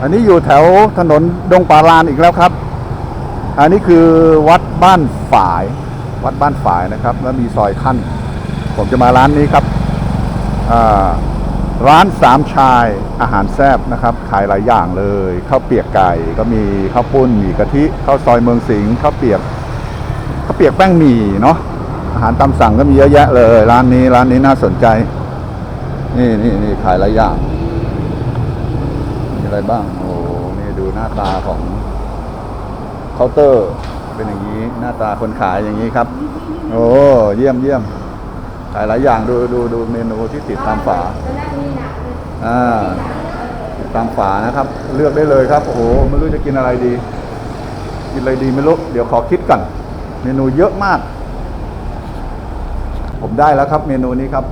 อันนี้อยู่แถวถนนดงปาลานอีกแล้วครับ อันนี้คือวัดบ้านฝาย วัดบ้านฝายนะครับ แล้วมีซอยขั้น ผมจะมาร้านนี้ครับ ร้านสามชายอาหารแซบนะครับ ขายหลายอย่างเลยข้าวเปียกไก่ก็มีข้าวปุ้นหมี่กะทิข้าวซอยเมืองสิงห์ข้าวเปียกข้าวเปียกแป้งหมี่เนาะอาหารตามสั่งก็มีเยอะแยะเลย ร้านนี้ร้านนี้น่าสนใจ นี่นี่นี่ขายหลายอย่าง อะไรบ้าง โอ้โหนี่ดูหน้าตาของเคาน์เตอร์ เป็นอย่างนี้ หน้าตาคนขายอย่างนี้ครับ โอ้เยี่ยมเยี่ยมขายหลายอย่างดูดูดูเมนูที่ติดตามฝาอ่าติดตามฝานะครับ เลือกได้เลยครับ โอ้โหไม่รู้จะกินอะไรดี กินอะไรดีไม่รู้เดี๋ยวขอคิดก่อนเมนูเยอะมาก ผมได้แล้วครับ เมนูนี้ครับ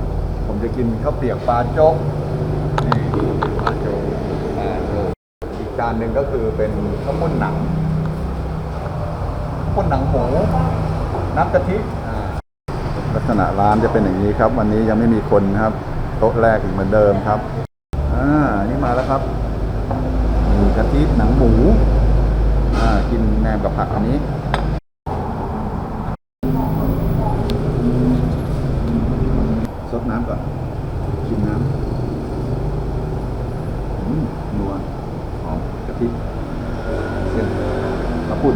ผมจะกินข้าวเปียกปลาโจ๊ก นี่ปลาโจ๊กปลาโจ๊กอีก จานหนึ่งก็คือเป็นข้าวมุ้นหนังข้าวมุ้นหนังหมูน้ำกะทิลักษณะร้านจะเป็นอย่างนี้ครับ วันนี้ยังไม่มีคนครับ โต๊ะแรกอีกเหมือนเดิมครับอ่านี่มาแล้วครับหมูกะทิหนังหมูอ่ากินแหนมกับผักอันนี้ซดน้ำก่อนชิมน้ำอืมนัวหอมกะทิเส้นมะปุ่น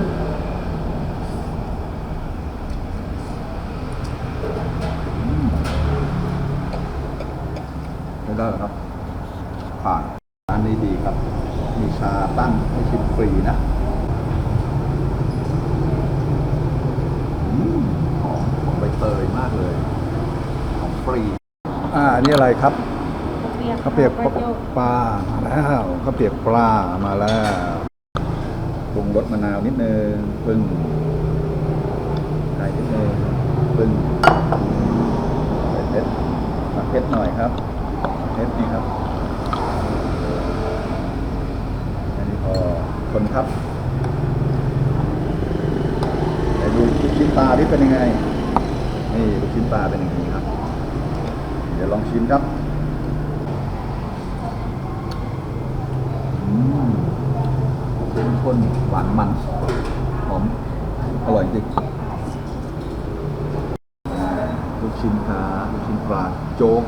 อืม ไม่ได้หรอครับ ผ่านร้านนี้ดีครับ มีชาตั้งให้ชิมฟรีนะอืมหอมของใบเตยมากเลยของฟรี อ่าอันนี้อะไรครับข้าวเปียกปลามาแล้วข้าวเปียกปลามาแล้วปรุงรสมะนาวนิดนึงปึ้งไก่นิดนึงปึ้งใส่เพชรตักเพชรหน่อยครับ เพชรนี่ครับ อันนี้พอคนครับไหนดูลูกชิ้นปลาที่เป็นยังไง นี่ลูกชิ้นปลาเป็นอย่างนี้ครับ เดี๋ยวลองชิมครับอืมเข้มข้นหวานมันหอมอร่อยจริงลูกชิ้นปลาลูกชิ้นปลาโจ๊ก